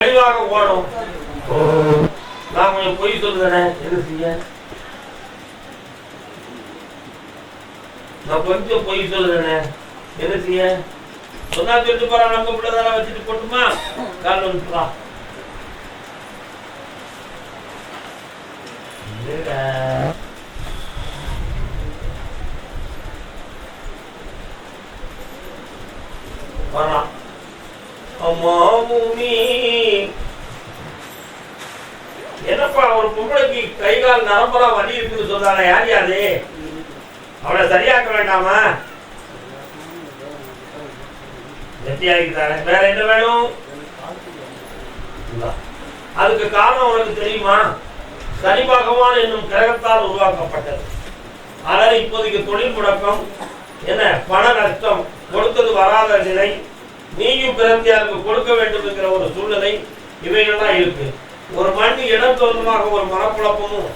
தெளிவாக ஓடும். நான் உங்களுக்கு பொய் சொல்லுறேனே என்ன செய்ய? நான் கொஞ்சம் பொய் சொல்லுறேனே என்ன செய்ய? சொன்னா சொல்லிட்டு போறான் நம்ம பிள்ளை தானே வச்சுட்டு போட்டுமா? கால் வந்துட்டுவா வரலாம். அம்மா பூமி என்னப்பா ஒரு பொம்பளைக்கு கை கால் நரம்பெல்லாம் வலி இருக்குன்னு சொல்றாங்க யார் யாது அவளை சரியாக்க வேண்டாமா? வெட்டியாக்கிட்டாங்க வேற என்ன வேணும்? அதுக்கு காரணம் உனக்கு தெரியுமா? சனி பகவான் என்னும் கிரகத்தால் உருவாக்கப்பட்டது. அதனால் இப்போதைக்கு தொழில் முடக்கம் என்ன? பண நஷ்டம் கொடுத்தது வராத நிலை நீயும் பிறந்தியாருக்கு கொடுக்க வேண்டும் என்கிற ஒரு சூழ்நிலை இவைகள்லாம் இருக்கு. ஒரு மண் இடம் தோன்றமாக ஒரு மனக்குழப்பமும்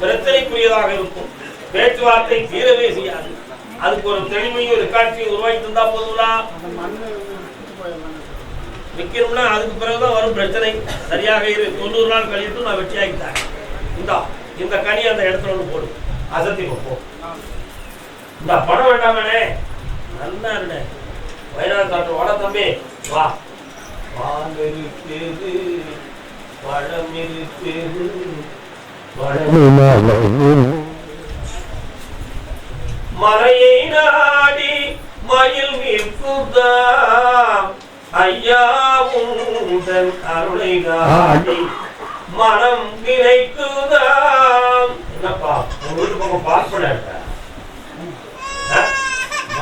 பிரச்சனைக்குரியதாக இருக்கும். பேச்சுவார்த்தை தீரவே செய்யாது. அதுக்கு ஒரு தெளிமையும் ஒரு காட்சியும் உருவாக்கி தந்தா போதுங்களா மண்ணு விற்கணும்னா அதுக்கு பிறகுதான் வரும் பிரச்சனை. சரியாக இரு தொண்ணூறு நாள் கழித்து நான் வெட்டியாக்கிட்டேன் இந்தா இந்த கனி அந்த இடத்துல ஒன்று போடும் அசத்தி வைப்போம் இந்த படம் வேண்டாமனே நல்லா இருந்தேன் வயநாடு காட்டு வாடா தம்பி. வா. வாங்க இருக்குது பழம் இருக்குது மலையை நாடி மயில் நிற்குதாம் ஐயா உந்தன் அருளை நாடி மனம் நினைக்குதாம். என்னப்பா உங்க வீட்டு பக்கம் பார்ப்பன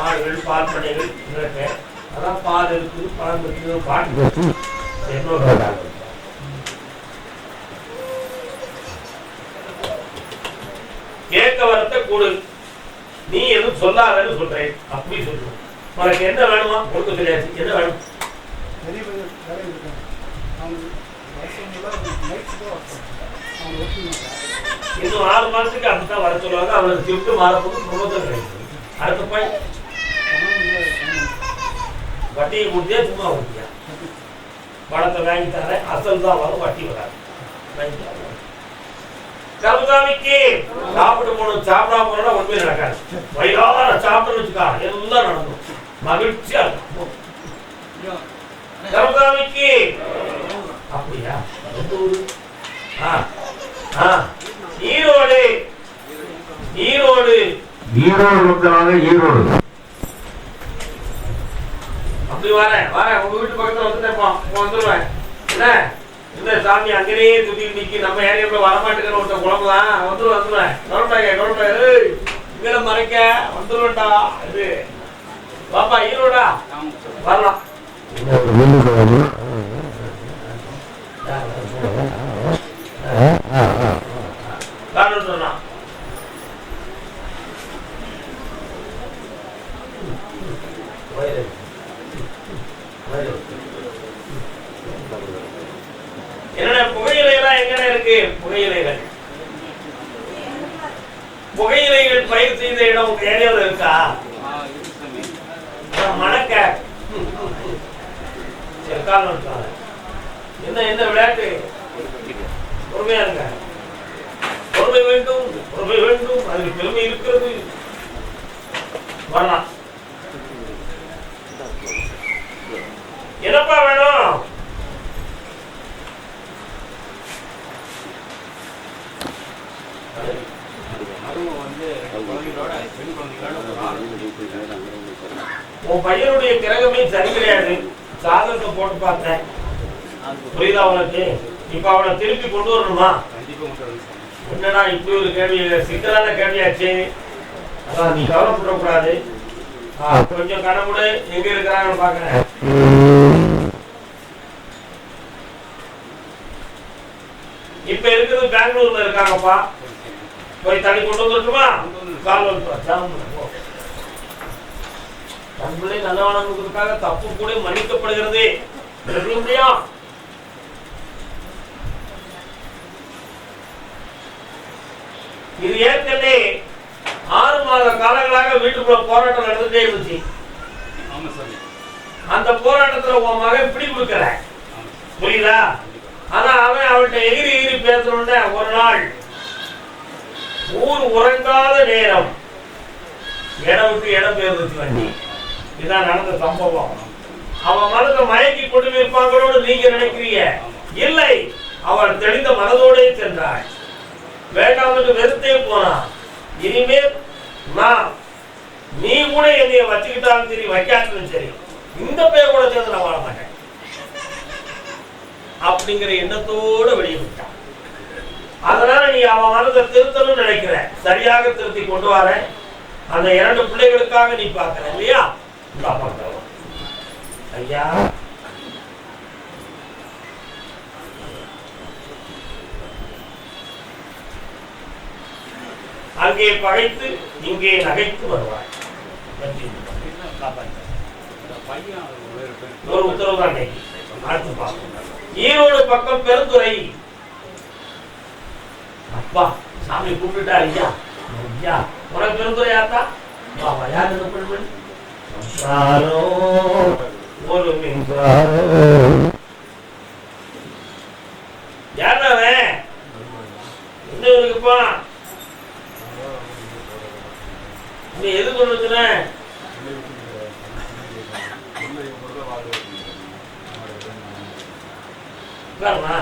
மாடுகள் பார்ப்பனைகள் இருக்கு. அதான் பால் இருக்கு பழம் இருக்கு. பாட்டு இருக்குது. என்னோட வேலை. கேட்க வரத்த கூடு. நீ எதுவும் சொல்லாதன்னு சொல்றேன். அப்படி சொல்லு உனக்கு என்ன வேணுமா கொடுக்க தெரியாது. என்ன வேணும்? இன்னும் ஆறு மாதத்துக்கு அப்படித்தான் வர சொல்லுவாங்க. அவனுக்கு திருப்பி மாறப்போது பிரபோதம் கிடைக்கும் அடுத்த பாயிண்ட் வட்டியை கொடுத்தே சும்மா கொடுத்தியா பணத்தை வாங்கி தரேன் அசல் தான் வரும் வட்டி வராது. வாங்கி சாப்பிட்டு போகணும் சாப்பிடாம போனா ஒண்ணுமே நடக்காது. வயிறார சாப்பிட்டு வச்சுக்கா எல்லாம் நடக்கும். மகிழ்ச்சியா இருக்கும். அப்படியா? ஈரோடு. ஈரோடு. ஈரோடு மக்களாக ஈரோடு. அப்படி வரேன் வரேன் உங்க வீட்டு பக்கத்துல வந்துட்டேன் வந்துடுவேன் என்ன? இந்த சாமி அங்கேயே சுத்திட்டு நிக்கி நம்ம ஏரியாவுல வரமாட்டேங்கிற ஒருத்தன் குழம்புதான் வந்துடும் வந்துடுவேன் கவர்மெண்ட் கவர்மெண்ட் ஏய் இங்கே மறைக்க வந்துடுவேன்டா இது பாப்பா ஈரோடா வரலாம். காரணம் வயிறு. வயிறு. என்னடா புகையிலைலாம் எங்கடா இருக்கு புகையிலைகள். புகையிலைகள் பயிர் செய்த இடம் ஏரியாவில் இருக்கா? மணக்க. என்ன என்ன விளையாட்டு? பொறுமையா இருங்க. பொறுமை வேண்டும் பொறுமை வேண்டும். அதில் பெருமை இருக்கிறது. வரலாம். என்னப்பா வேணும்? உன் பையனுடைய கிரகமே சரி கிடையாது சாதகத்தை போட்டு பார்த்தேன். புரியுதா உனக்கு? இப்ப அவனை திருப்பி கொண்டு வரணுமா? என்னடா இப்படி ஒரு கேள்வி? சிக்கலான கேள்வியாச்சு. அதான் நீ கவலைப்பட கூடாது கொஞ்சம் கனவுடு எங்க இருக்கிறாங்கன்னு பாக்குறேன். இப்ப இருக்கிறது பெங்களூர்ல இருக்காங்கப்பா. போய் தனி கொண்டு வந்துட்டுமா கால் வந்து தன் பிள்ளை தப்பு கூட மன்னிக்கப்படுகிறது முடியும் இது ஏற்கனவே ஆறு மாத காலங்களாக வீட்டுக்குள்ள போராட்டம் நடந்துட்டே இருந்துச்சு அந்த போராட்டத்துல உன் மகன் பிடி கொடுக்கல புரியுதா ஆனா அவன் அவன்கிட்ட எகிரி எகிரி பேசணும்னு ஒரு நாள் ஊர் உறங்காத நேரம். இடவுக்கு இடம் பெயர்ந்துச்சு வண்டி இதான் நடந்த சம்பவம். அவன் மனதை மயக்கி கொண்டு இருப்பாங்களோடு நீங்க நினைக்கிறீங்க? இல்லை. அவள் தெளிந்த மனதோடே சென்றாள். வேண்டாம் என்று வெறுத்தே போனான் இனிமேல் நான் நீ கூட என்னைய வச்சுக்கிட்டாலும் சரி வைக்காட்டிலும் சரி இந்த பேர் கூட சேர்ந்து நான் வாழ மாட்டேன். அப்படிங்கிற எண்ணத்தோடு வெளியே விட்டான் அதனால நீ அவன் மனதை திருத்தணும்னு நினைக்கிற. சரியாக திருத்தி கொண்டு வர அந்த இரண்டு பிள்ளைகளுக்காக நீ பார்க்கிற இல்லையா? ஐயா. அங்கே பகைத்து இங்கே நகைத்து வருவாய். காப்பாற்ற ஒரு உத்தரவு தான் ஈரோடு பக்கம் பெருந்துறை. வா சாமி கூப்பிட்டுட்டா ஐயா. ஐயா உனக்கு பெருந்துறை ஆத்தா வா யார் இந்த பெண்மணி ஒரு மின்சாரம் யார் என்ன இருக்குப்பா நீ எது கொண்டு வந்துன உட்காருமா.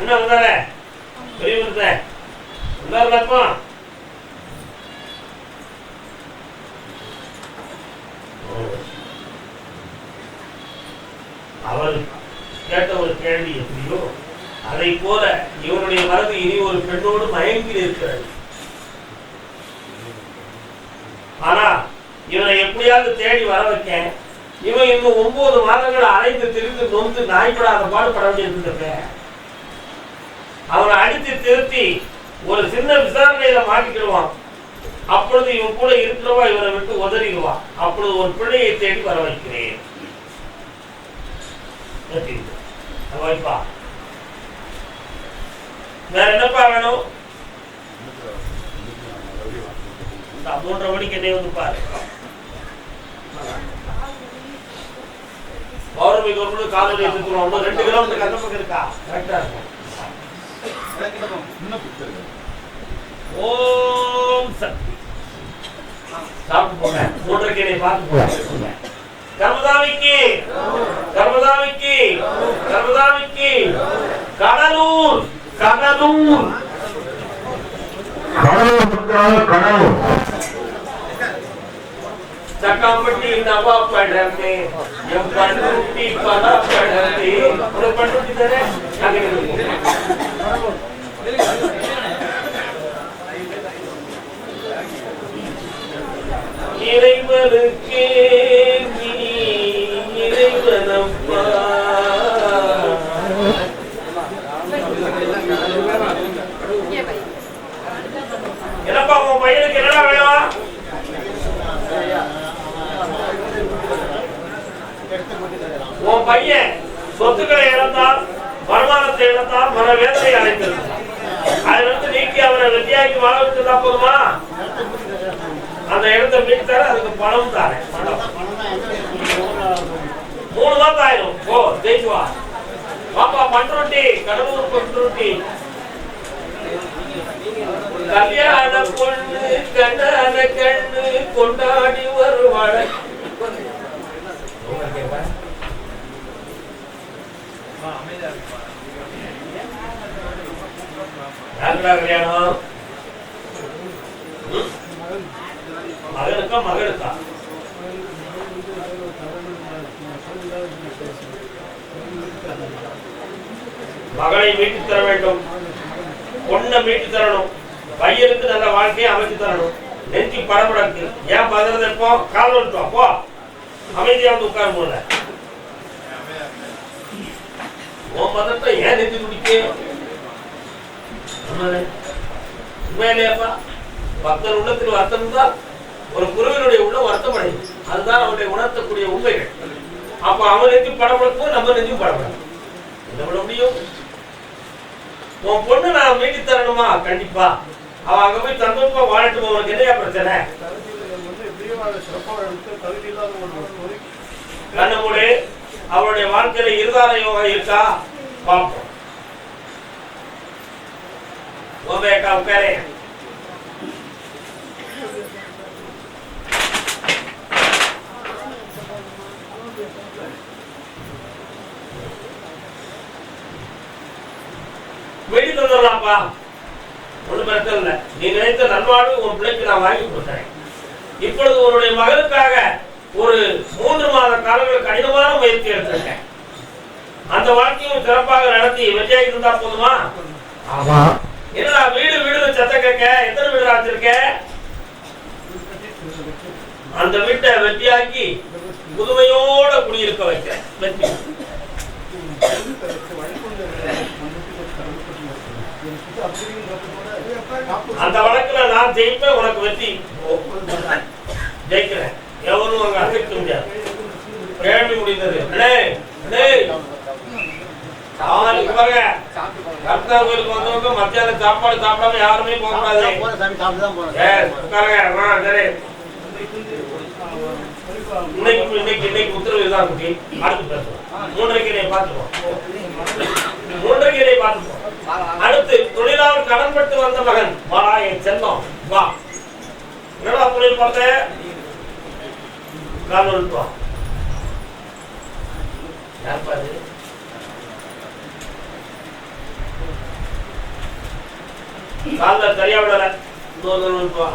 அண்ணா வந்தார பெரிய விருத்த வந்தாருலப்பா அவர் கேட்ட ஒரு கேள்வி எப்படியோ அதை போல இவனுடைய மனது இனி ஒரு பெண்ணோடு மயங்கி இருக்கிறது ஆனா இவனை எப்படியாவது தேடி வர வைக்க இவன் இன்னும் ஒன்பது மாதங்கள் அலைந்து திரிந்து நொந்து நாய்ப்படாத பாடுபட வேண்டியிருக்கின்ற அவனை அடித்து திருத்தி ஒரு சின்ன விசாரணையில மாட்டிக்கிடுவான். அப்பொழுது இவன் கூட இருக்கிறவா இவனை விட்டு உதறிடுவான் அப்பொழுது ஒரு பிள்ளையை தேடி வர வைக்கிறேன் வைப்பா வேற என்னப்பா வேணும்? மூன்றரை மணிக்கு என்னை வந்து பாரு. பௌர்ணமி கவர்மெண்ட் காலையில் எடுத்துக்கிறோம் ரெண்டு கிலோமீட்டர் அந்த பக்கம் இருக்கா? கரெக்டா இருக்கும். ஓம் சக்தி சாப்பிட்டு போங்க மூன்றரைக்கு என்னை பார்த்து போங்க கர்மதாமிக்கு கர்மதாமிக்கு கர்மதாமிக்கு கடலூர் கடலூர் கடவுள் முத்தாக கடவுள் ಚಕ್ಕಾಪಟ್ಟಿ ನವ ಪಡತೆ ಎಂ ಪಂಡುಟ್ಟಿ ಪದ ಪಡತೆ ಅವರು ಪಂಡುಟ್ಟಿದ್ದಾರೆ ಹಾಗೆ ನಿಲ್ಬೇಕು. இறைவனுக்கே நீ இறைவனப்பா. என்னப்பா உன் பையனுக்கு என்னடா வேணும் உன் பையன் சொத்துக்களை இழந்தால்? வருமானத்தை இழந்தால் மன வேதனை அடைந்தது அதிலிருந்து நீக்கி அவனை வெட்டியாக்கி வாழ வச்சதா போதுமா? அந்த இடத்தை மீட்டார அதுக்கு பணம் தாரேன் பணம். மூணு தான் ஆயிரும். போ ஜெயிச்சு வா. பாப்பா பண்ருட்டி கடலூர் பண்ருட்டி கல்யாண பொண்ணு கண்ணான கண்ணு கொண்டாடி வருவாள் யாருடா கல்யாணம்? மகனுக்கா மகளுக்கா மகளை மீட்டு தர வேண்டும். பொண்ணை மீட்டு தரணும். பையனுக்கு நல்ல வாழ்க்கையை அமைச்சு தரணும். நெஞ்சு படபடக்கு. ஏன் பதறது இப்போ கால் வந்துட்டோம் போ. அமைதியா வந்து உட்கார போல உன் பதத்தை ஏன் நெஞ்சு குடிக்க உண்மையிலேப்பா. பக்தர் உள்ளத்தில் வருத்தம் தான் ஒரு குருவினுடைய உள்ள வருத்தம் அடையும் அதுதான் அவனுடைய உணர்த்தக்கூடிய உண்மைகள். அப்ப அவன் நெஞ்சு படப்படக்கும் நம்ம நெஞ்சும் படப்படும் என்ன பண்ண முடியும்? உன் பொண்ணு நான் மீட்டி தரணுமா? கண்டிப்பா. அவ அங்க போய் சந்தோஷமா வாழட்டும்? அவனுக்கு என்னையா பிரச்சனை? கண்ணமுடி வந்து போய் அவருடைய வாழ்க்கையில இருதார யோகம் இருக்கா? பார்ப்போம். ஓமேக்கா உட்காரே வெடி தந்துடலாம்ப்பா ஒண்ணு பிரச்சனை இல்லை. நீ நினைத்த நல்வாழ்வு உன் பிள்ளைக்கு நான் வாங்கி கொடுத்தேன் இப்பொழுது உன்னுடைய மகனுக்காக ஒரு மூன்று மாத காலங்கள் கடினமான முயற்சி எடுத்திருக்கேன். அந்த வாழ்க்கையும் சிறப்பாக நடத்தி வெற்றியாக இருந்தா போதுமா? ஆமா. என்னடா வீடு வீடு சத்த கேட்க? எத்தனை வீடு வச்சிருக்க? அந்த வீட்டை வெற்றியாக்கி புதுமையோட குடியிருக்க வைக்க வெற்றி. அந்த வழக்குல நான் ஜெயிப்பேன் உனக்கு வெற்றி. ஜெயிக்கிறேன். எவனும் அங்க அசைக்க முடியாது. கேள்வி முடிந்தது. நாளைக்கு பாருங்க கர்த்தா கோயிலுக்கு வந்தவங்க மத்தியானம் சாப்பாடு சாப்பிடாம யாருமே போக கூடாது. இன்னைக்கு இன்னைக்கு இன்னைக்கு உத்தரவு தான் குட்டி. அடுத்து பேசுவோம். பார்த்துப்போம். மூன்றரைக்கு என்னை பார்த்துப்போம். அடுத்து தொழிலாளர் கடன்பட்டு வந்த மகன். வாடா என் செல்லம் வா. என்னடா தொழில் பார்த்த கால் வா யார் பாரு காலில் சரியா விடல. இன்னொரு வா.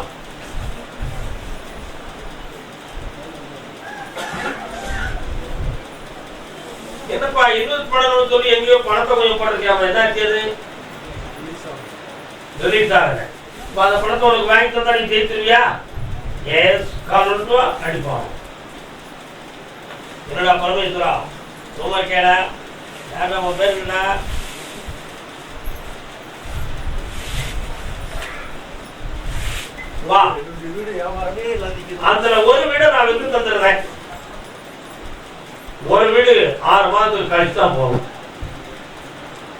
என்னப்பா இன்வெஸ்ட் பண்ணணும்னு சொல்லி எங்கேயோ பணத்தை கொஞ்சம் போட்டிருக்கியாம என்ன ஆச்சு ஆகல இப்போ அந்த பணத்தை உனக்கு வாங்கி தந்தா நீ ஜெயிச்சிருவியா எஸ் கால் ரூபா அடிப்போம் என்னடா பரமேஸ்வரா? சும்மா கேட யாரா உன் பேர் என்ன? வா. அதுல ஒரு வீடை நான் வித்து தந்துடுறேன். ஒரு வீடு ஆறு மாதத்துக்கு கழிச்சு தான் போகும்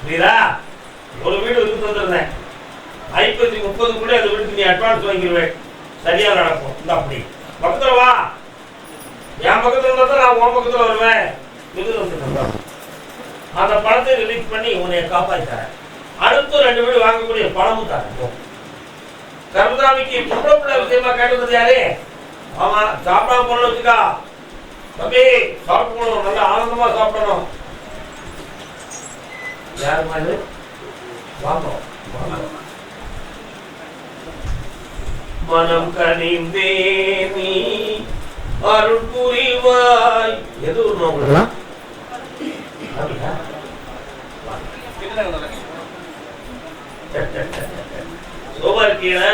புரியுதா? ஒரு வீடு வித்து ஐம்பத்தி முப்பது முப்பதுக்குள்ளே அந்த வீட்டுக்கு நீ அட்வான்ஸ் வாங்கிடுவேன் சரியா நடக்கும். இந்த அப்படி. பக்கத்துல வா. என் பக்கத்துல இருந்தால் தான் நான் உன் பக்கத்துல வருவேன். விருது தந்துடுறேன் அந்த பணத்தை ரிலீஸ் பண்ணி உன்னை காப்பாற்றி தரேன். அடுத்து ரெண்டு வீடு வாங்கக்கூடிய பணமும் தரேன் கருதாமிக்கு கருமசாமிக்கு பொம்பளை பிள்ளை விஷயமா கேட்டது யாரு ஆமா சாப்பிடாம பொருள் வச்சுக்கா. தம்பி சாப்பிடணும் நல்லா ஆனந்தமா சாப்பிடணும். யாருமா இது? வாங்க வாங்க. மனம் கனிந்தே நீ அருள் புரிவாய். எது சரி. சோமா இருக்கீங்களா?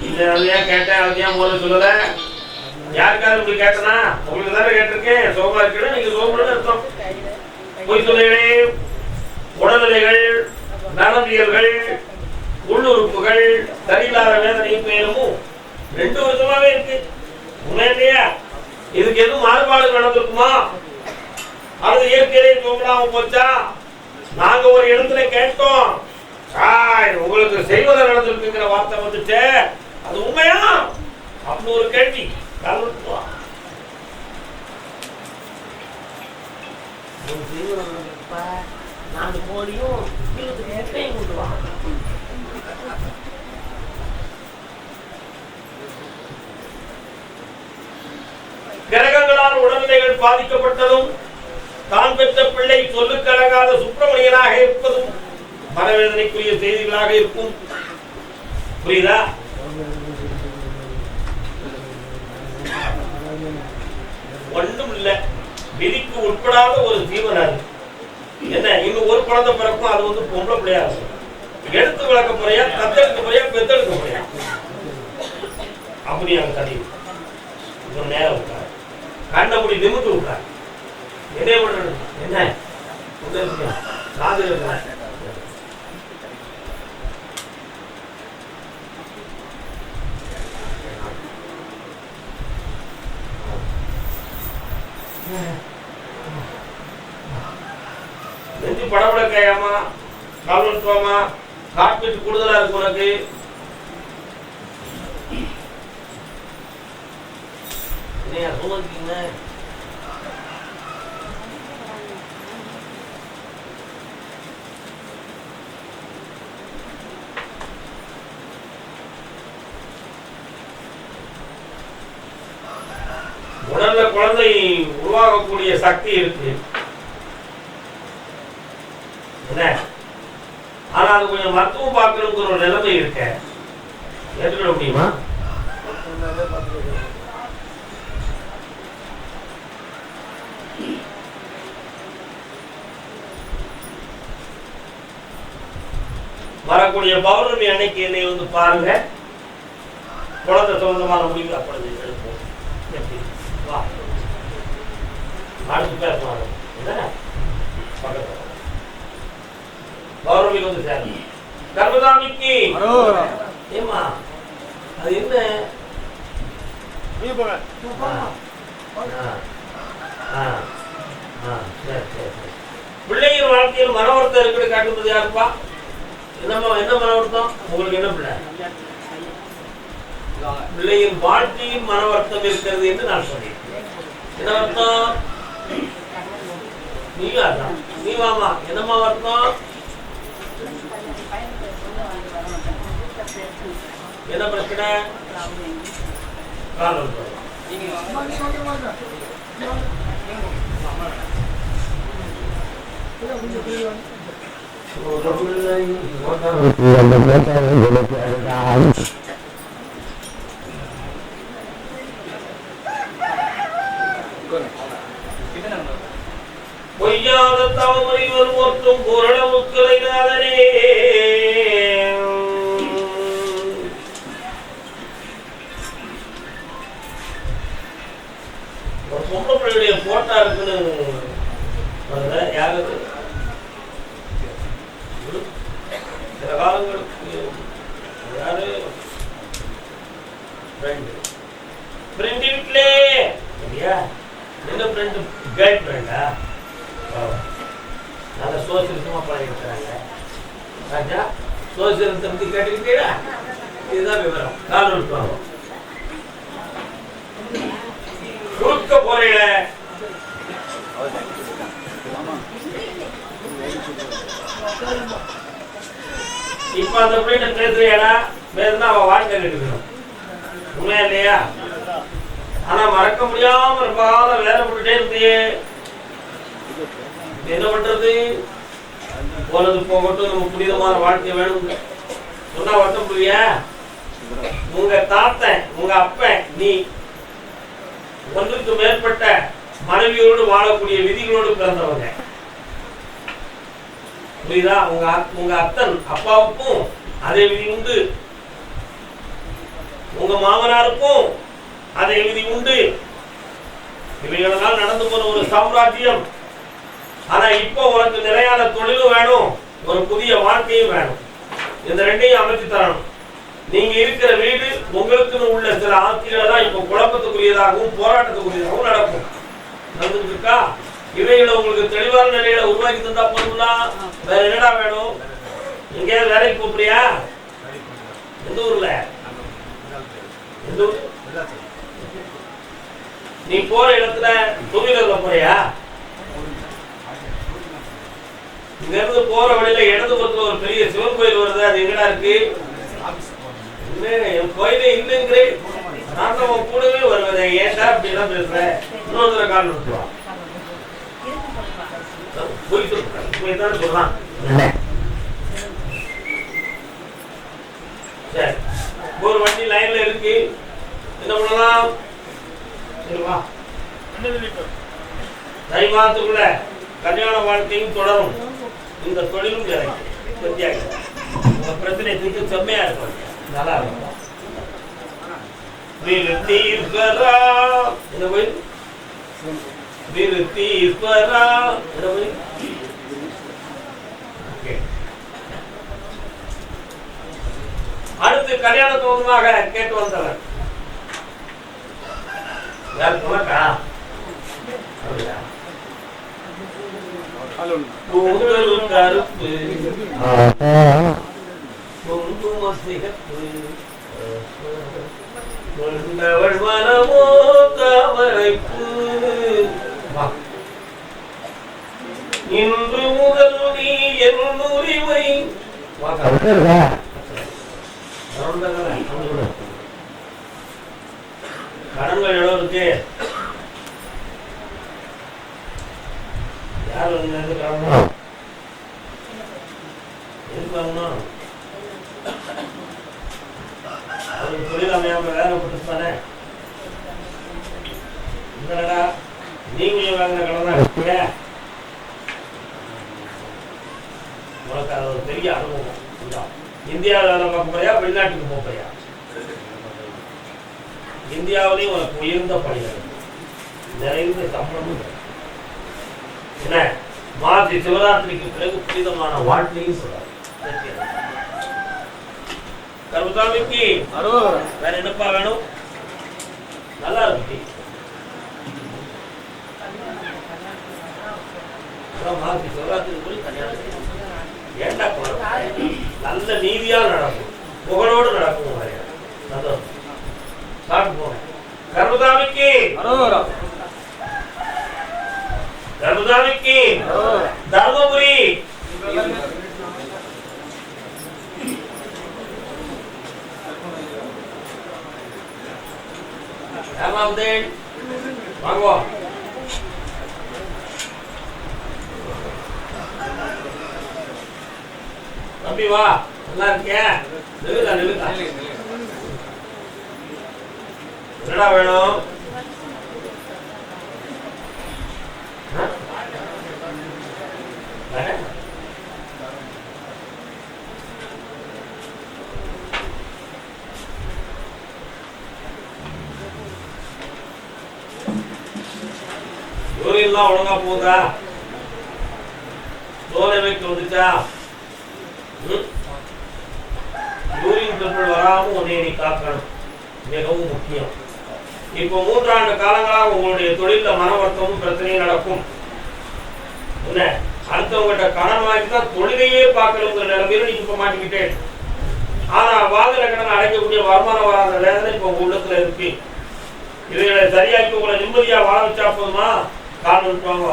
ஏன்? இல்ல அது ஏன் கேட்டேன் அது ஏன் முதல்ல சொல்லல. யாருக்காவது இப்படி கேட்டனா? உங்களுக்கு தானே கேட்டிருக்கேன். சோமா இருக்கீங்களா நீங்க சோமன்னு அர்த்தம். பொய் சொல்லுகளே உடல்நிலைகள் நலவியல்கள் உள்ளுறுப்புகள் சரியில்லாத வேதனையும் பேருமும் ரெண்டு விதமாவே இருக்கு. உண்மையிலேயா இதுக்கு எதுவும் மாறுபாடு நடந்திருக்குமா? அது இயற்கையிலே தூங்கலாம போச்சா? நாங்க ஒரு இடத்துல கேட்டோம். ஆய், உங்களுக்கு செய்வதை நடந்திருக்குங்கிற வார்த்தை வந்துச்சு. அது உண்மையா? அப்படி ஒரு கேள்வி. நாலு கோடியும் இருபது கொண்டு வா கிரகங்களால் உடல்நிலைகள் பாதிக்கப்பட்டதும் தான் பெற்ற பிள்ளை சொல்லுக்கழகாத சுப்பிரமணியனாக இருப்பதும் மனவேதனைக்குரிய செய்திகளாக இருக்கும். புரியுதா? ஒன்றும் இல்ல விதிக்கு உட்படாத ஒரு ஜீவன் அது. என்ன இன்னும் ஒரு குழந்தை பிறக்கும் அது வந்து பொம்பளை பிள்ளையா இருக்கும். எடுத்து வளர்க்க முறையா தத்தெடுக்க முறையா பெத்தெடுக்க முறையா அப்படி அந்த கதை கொஞ்சம் நேரம் விட்டார் கண்ணை முடி நிமிந்து விட்டார். என்ன? பண்றது என்ன உள்ள நெஞ்சு படபடக்கையாமா கால் நிறுத்துவாமா ஹார்ட் கூடுதலா இருக்கு உனக்கு. என்னையா உருவாகக்கூடிய சக்தி இருக்கு. என்ன? ஆனா அது கொஞ்சம் மருத்துவம் பார்க்கணுங்கிற ஒரு நிலைமை இருக்க. ஏற்றுக்கொள்ள முடியுமா? வரக்கூடிய பௌர்ணமி அன்னைக்கு என்னை வந்து பாருங்க. குழந்தை சம்பந்தமான முடிவு அப்படி என்ன பக்கத்துல. பௌர்ணமிக்கு வந்து சேரணும். கர்மதாமிக்கு. ஏமா அது என்ன. பிள்ளையின் வாழ்க்கையில் மன வருத்தம் இருக்குது காட்டுறது யாருப்பா? என்னம்மா என்ன மன வருத்தம்? உங்களுக்கு என்ன பிள்ளை? பிள்ளையின் வாழ்க்கையின் மன வருத்தம் இருக்கிறது என்று நான் சொன்னேன் என்ன வருத்தம்? நீ அதான் நீ வாமா. என்னம்மா என்ன பிரச்சனை? பொய்யாத தவமுறை ஒரு ஒற்றும் முக்களை நாதனே ஒரு பொம்பளை பிள்ளையுடைய போட்டா இருக்குன்னு அதுல யாரு அது? சில காலங்களுக்கு யாரு ஃப்ரெண்டு ஃப்ரெண்டு வீட்டிலே இல்லையா என்ன ஃப்ரெண்டு கேர்ள் ஃப்ரெண்டா நல்ல சோசியலிசமாக பழகிருக்கிறாங்க ராஜா சோசியலிசத்தை பற்றி கேட்டுக்கிட்டீங்களா இதுதான் விவரம் கால் விட்டுவாங்க கொடுக்க போறீங்கள இப்ப அந்த பிள்ளைகிட்ட பேசுறியாடா பேசுனா அவன் வாழ்க்கை கெடுக்கணும் உண்மையா இல்லையா? ஆனா மறக்க முடியாம ரொம்ப வேலை போட்டுட்டே இருந்தியே. என்ன பண்றது? போனது போகட்டும் நம்ம புனிதமான வாழ்க்கை வேணும். சொன்னா வட்டம் புரியா உங்க தாத்தன் உங்க அப்பன் நீ ஒன்றுக்கு மேற்பட்ட மனைவியோடு வாழக்கூடிய விதிகளோடு பிறந்தவங்க. புரியுதா? உங்க உங்க அத்தன் அப்பாவுக்கும் அதே விதி உண்டு. உங்க மாமனாருக்கும் அதே விதி உண்டு. இவைகளெல்லாம் நடந்து போன ஒரு சாம்ராஜ்யம். ஆனா இப்போ உனக்கு நிலையான தொழிலும் வேணும் ஒரு புதிய வாழ்க்கையும் வேணும். இந்த ரெண்டையும் அமைச்சு தரணும். நீங்க இருக்கிற வீடு உங்களுக்குன்னு உள்ள சில ஆட்சிகளை தான் இப்போ குழப்பத்துக்குரியதாகவும் போராட்டத்துக்குரியதாகவும் நடக்கும். நடந்துட்டு இருக்கா? இவைகளை உங்களுக்கு தெளிவான நிலையில உருவாக்கி தந்தா போதும்னா வேற என்னடா வேணும்? எங்கேயாவது வேலைக்கு கூப்பிடுறியா எந்த ஊர்ல? எந்த ஊர்? நீ போற இடத்துல டூவீலர்ல போறியா? இங்க இருந்து போற வழியில இடது பக்கத்துல ஒரு பெரிய சிவன் கோயில் வருது. அது எங்கடா இருக்கு? என் கோயிலே இல்லைங்கிறேன் நான் தான் உன் கூடவே வருவதை ஏன்டா அப்படி பேசுறேன் பேசுற? இன்னொரு தடவை கால் விட்டுருவா போய் சொல்றேன் போய் தான் சொல்றான் சரி ஒரு வண்டி லைன்ல இருக்கு. என்ன பண்ணலாம்? சரி தை மாதத்துக்குள்ள கல்யாண வாழ்க்கையும் தொடரும். இந்த தொழிலும் கிடைக்கும் உங்க பிரச்சனை தீர்த்து செம்மையா இருக்கும். நல்லா இருக்கும். என்ன என்ன அடுத்து கல்யாண தோதுமாக கேட்டு வந்தவர். யார் உனக்கா? அப்படியா? சிகப்பு கொண்டவள் மனமோ இன்று முதல் நீ என் உரிமை வா, கா. கரண்டங்களா, கரண்டங்களா. கடன்கள் எவ்வளோ இருக்கு யார் வந்து எது காரணம் எது அவருக்கு தொழில் அமையாம வேலை கொடுத்தானே இல்லடா நீங்களும் வாங்கின கடன் தான் இருக்கீங்க. உனக்கு அது ஒரு பெரிய அனுபவம். இந்தியாவில் வேலை பார்க்க போறியா வெளிநாட்டுக்கு போறியா இந்தியாவிலையும் உனக்கு உயர்ந்த பணிகள் நிறைந்த சம்பளமும். என்ன? மாசி சிவராத்திரிக்கு பிறகு புனிதமான வாழ்க்கையும் சொல்றாரு. கருமசாமிக்கு வேற என்னப்பா வேணும்? நல்லா இருக்கு மாசி சிவராத்திரி போய் கல்யாணம். ஏன்டா குழப்பம்? நல்ல நீதியா நடக்கும் புகழோடு நடக்கும் வரையா நல்லது சாப்பிட்டு போங்க கருமசாமிக்கு கருமசாமிக்கு தர்மபுரி ஏமாவுதேன் வாங்குவா தம்பி வா நல்லா இருக்கியா நிலுதா நிலுதா என்னடா வேணும் ஆ? வேணாம். யூரியன்லாம் ஒழுங்கா போகுதா சோலை வைக்க வந்துச்சா ம்? யூரின் தொற்று வராம உன்னை நீ காக்கணும். மிகவும் முக்கியம். இப்போ மூன்றாண்டு காலங்களாக உங்களுடைய தொழில மன வருத்தமும் பிரச்சனையும் நடக்கும். என்ன? அடுத்தவங்ககிட்ட கடன் வாங்கி தான் தொழிலையே பார்க்கணுங்கிற நிலைமையில நீங்க இப்ப மாட்டிக்கிட்டேன் ஆனா வாங்குற கடன் அடைக்கக்கூடிய வருமானம் வராத வேதனை இப்போ உங்க உள்ளத்துல இருக்கு. இவைகளை சரியாக்கி உங்களை நிம்மதியா வாழ வச்சா போதுமா? கால் நிறுத்துவாங்க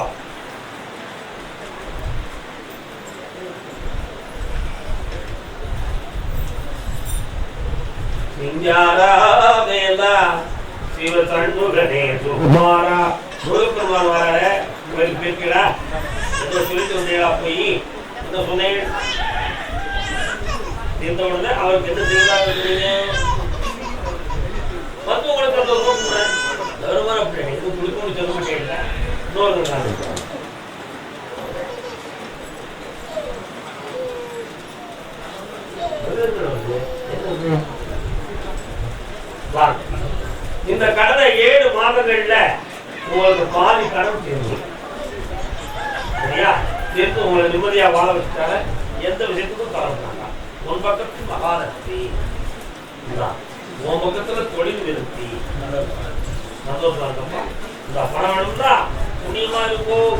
சிங்காராவேலா சிவ சண்முகனே சுகுமாரா முருகப்பெருமான் வரார கோயில் போயிருக்கீடா ஏதோ சொல்லிட்டு வந்தீங்களா போய்? என்ன சொன்னேன். தீர்ந்த உடனே அவருக்கு என்ன செய்யலாம் இருக்கிறீங்க வருமானம் குளிக்கணும்னு சொல்ல மாட்டேன். இன்னொரு நாள். வாங்க. இந்த கடனை ஏழு மாதங்கள்ல உங்களுக்கு பாதி கடன் தீர்ந்து சரியா? தீர்த்து உங்களை நிம்மதியா வாழ வச்சுட்டால எந்த விஷயத்துக்கும் கலந்துட்டாங்க உன் பக்கத்து மகாலட்சுமி உன் பக்கத்துல தொழில் நிறுத்தி. சந்தோஷமா இருக்கப்பா இந்த பணம் வேணும்னா புண்ணியமா இருக்கும்